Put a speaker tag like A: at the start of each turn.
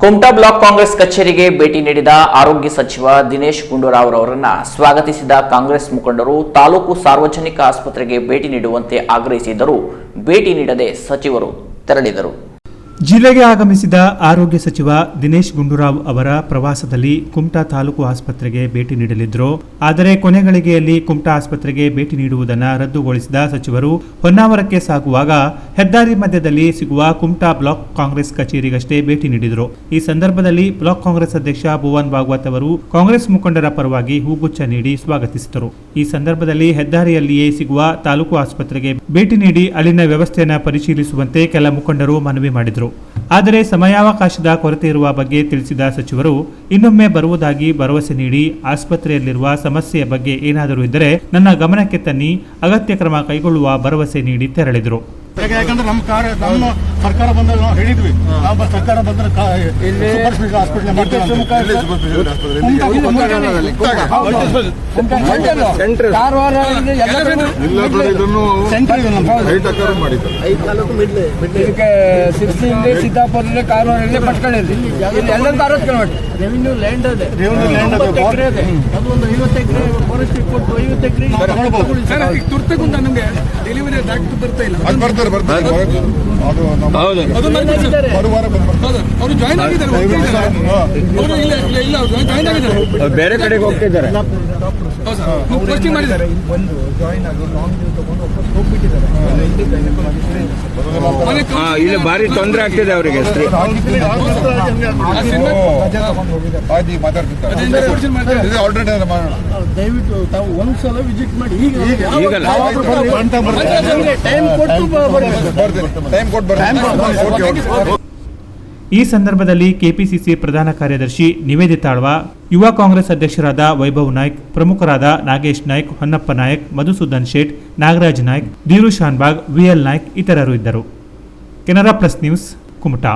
A: Kumta block Congress ಕಚೇರಿಗೆ ಭೇಟಿ ನೀಡಿದ ಆರೋಗ್ಯ ಸಚಿವ ದಿನೇಶ್ ಗುಂಡೂರಾವ್ ಅವರನ್ನ ಸ್ವಾಗತಿಸಿದ ಕಾಂಗ್ರೆಸ್ ಮುಖಂಡರು ತಾಲೂಕು ಸಾರ್ವಜನಿಕ ಆಸ್ಪತ್ರೆಗೆ ಭೇಟಿ ನೀಡುವಂತೆ ಆಗ್ರಹಿಸಿದ್ದರೂ. ಭೇಟಿ ನೀಡದೆ ಸಚಿವರು ತೆರಳಿದರು.
B: ಜಿಲ್ಲೆಗೆ ಆಗಮಿಸಿದ ಆರೋಗ್ಯ ಸಚಿವ ದಿನೇಶ್ ಗುಂಡೂರಾವ್ ಅವರ ಪ್ರವಾಸದಲ್ಲಿ ಕುಮಟಾ ತಾಲೂಕು ಆಸ್ಪತ್ರೆಗೆ ಭೇಟಿ ನೀಡಲಿದ್ರು. ಆದರೆ ಕೊನೆಗಳಿಗೆಯಲ್ಲಿ ಕುಮಟಾ ಆಸ್ಪತ್ರೆಗೆ ಭೇಟಿ ನೀಡುವುದನ್ನು ರದ್ದುಗೊಳಿಸಿದ ಸಚಿವರು ಹೊನ್ನಾವರಕ್ಕೆ ಸಾಗುವಾಗ ಹೆದ್ದಾರಿ ಮಧ್ಯದಲ್ಲಿ ಸಿಗುವ ಕುಮಟಾ ಬ್ಲಾಕ್ ಕಾಂಗ್ರೆಸ್ ಕಚೇರಿಗಷ್ಟೇ ಭೇಟಿ ನೀಡಿದರು. ಈ ಸಂದರ್ಭದಲ್ಲಿ ಬ್ಲಾಕ್ ಕಾಂಗ್ರೆಸ್ ಅಧ್ಯಕ್ಷ ಭುವನ್ ಭಾಗವತ್ ಅವರು ಕಾಂಗ್ರೆಸ್ ಮುಖಂಡರ ಪರವಾಗಿ ಹೂಗುಚ್ಛ ನೀಡಿ ಸ್ವಾಗತಿಸಿದರು. ಈ ಸಂದರ್ಭದಲ್ಲಿ ಹೆದ್ದಾರಿಯಲ್ಲಿಯೇ ಸಿಗುವ ತಾಲೂಕು ಆಸ್ಪತ್ರೆಗೆ ಭೇಟಿ ನೀಡಿ ಅಲ್ಲಿನ ವ್ಯವಸ್ಥೆಯನ್ನು ಪರಿಶೀಲಿಸುವಂತೆ ಕೆಲ ಮುಖಂಡರು ಮನವಿ ಮಾಡಿದರು. ಆದರೆ ಸಮಯಾವಕಾಶದ ಕೊರತೆ ಇರುವ ಬಗ್ಗೆ ತಿಳಿಸಿದ ಸಚಿವರು, ಇನ್ನೊಮ್ಮೆ ಬರುವುದಾಗಿ ಭರವಸೆ ನೀಡಿ ಆಸ್ಪತ್ರೆಯಲ್ಲಿರುವ ಸಮಸ್ಯೆಯ ಬಗ್ಗೆ ಏನಾದರೂ ಇದ್ದರೆ ನನ್ನ ಗಮನಕ್ಕೆ ತನ್ನಿ, ಅಗತ್ಯ ಕ್ರಮ ಕೈಗೊಳ್ಳುವ ಭರವಸೆ ನೀಡಿ ತೆರಳಿದರು.
C: ಯಾಕಂದ್ರೆ ನಮ್ಮ ಕಾರ್ಯ ನಮ್ಮ ಸರ್ಕಾರ ಬಂದಾಗ ನಾವು ಹೇಳಿದ್ವಿ. ನಾವು ಬ- ಸರ್ಕಾರ ಬಂದ್ರೆ ಕಾ- ಸೂಪರ್ ಸ್ಪೆಷಲ್ ಹಾಸ್ಪಿಟಲ್
D: ಕಾರವಾರ ಇದಕ್ಕೆ ಸಿರ್ಸಿಯಲ್ಲಿ ಸಿದ್ದಾಪುರಲ್ಲಿ ಕಾರವಾರಲ್ಲಿ ಪಟ್ಕೊಂಡಿದ್ರಿ ಇಲ್ಲಿ ಎಲ್ಲಂತ ಆರೋಗ್ಯ ಮಾಡಿ ರೆವಿನ್ಯೂ ಲ್ಯಾಂಡ್ ಅದೇ.
C: ರೆವಿನ್ಯೂ ಲ್ಯಾಂಡ್ ಅದೇ.
D: ಅದು. ಒಂದು ಐವತ್ತು ಎಕರೆ ಫಾರೆಸ್ಟ್ ಕೊಟ್ಟು ಐವತ್ತು ಎಕರೆ
E: ಈಗ ನಮಗೆ ಡೆಲಿವರಿ ಡಾಕ್ಟರ್ ಬರ್ತಾ ಇಲ್ಲ.
F: ಬರ್ತಾರೆ. ಬರ್ತಾರೆ. ಅದು
E: ಜಾಯ್ನ್ ಆಗಿದ್ದಾರೆ.
D: ಬೇರೆ ಕಡೆಗೆ ಹೋಗ್ತಿದ್ದಾರೆ.
E: ಪೋಸ್ಟಿಂಗ್ ಮಾಡಿದ್ದಾರೆ.
C: ಬಂದು ಜಾಯಿನ್ ಆಗಿ ಲಾಂಗ್ ಲೀವ್ ತಗೊಂಡು ವಾಪಸ್ ಹೋಗ್ಬಿಟ್ಟಿದ್ದಾರೆ.
D: ಇಲ್ಲಿ ಭಾರಿ ತೊಂದರೆ ಆಗ್ತಿದೆ ಅವರಿಗೆ ದಯವಿಟ್ಟು ತಾವು ಒಂದ್ಸಲ ವಿಸಿಟ್ ಮಾಡಿ. ಈಗ
C: ಈಗಲ್ಲ.
D: ಟೈಮ್ ಕೊಟ್ಟು ಬರ್ಬೇಕು
F: ಬರ್ತೀನಿ. ಟೈಮ್ ಕೊಟ್ಟು ಬರ್ತೀನಿ. ಓಕೆ ಓಕೆ
B: ಈ ಸಂದರ್ಭದಲ್ಲಿ ಕೆಪಿಸಿಸಿ ಪ್ರಧಾನ ಕಾರ್ಯದರ್ಶಿ ನಿವೇದಿತಾ ಆಳ್ವ ಯುವ ಕಾಂಗ್ರೆಸ್ ಅಧ್ಯಕ್ಷರಾದ ವೈಭವ್ ನಾಯ್ಕ್, ಪ್ರಮುಖರಾದ ನಾಗೇಶ್ ನಾಯ್ಕ್, ಹೊನ್ನಪ್ಪ ನಾಯಕ್, ಮಧುಸೂದನ್ ಶೇಟ್, ನಾಗರಾಜ್ ನಾಯ್ಕ್ ದೀರು ಶಾನ್ಬಾಗ್ ವಿಎಲ್ ನಾಯ್ಕ್ ಇತರರು ಇದ್ದರು. Canara plus news, Kumta.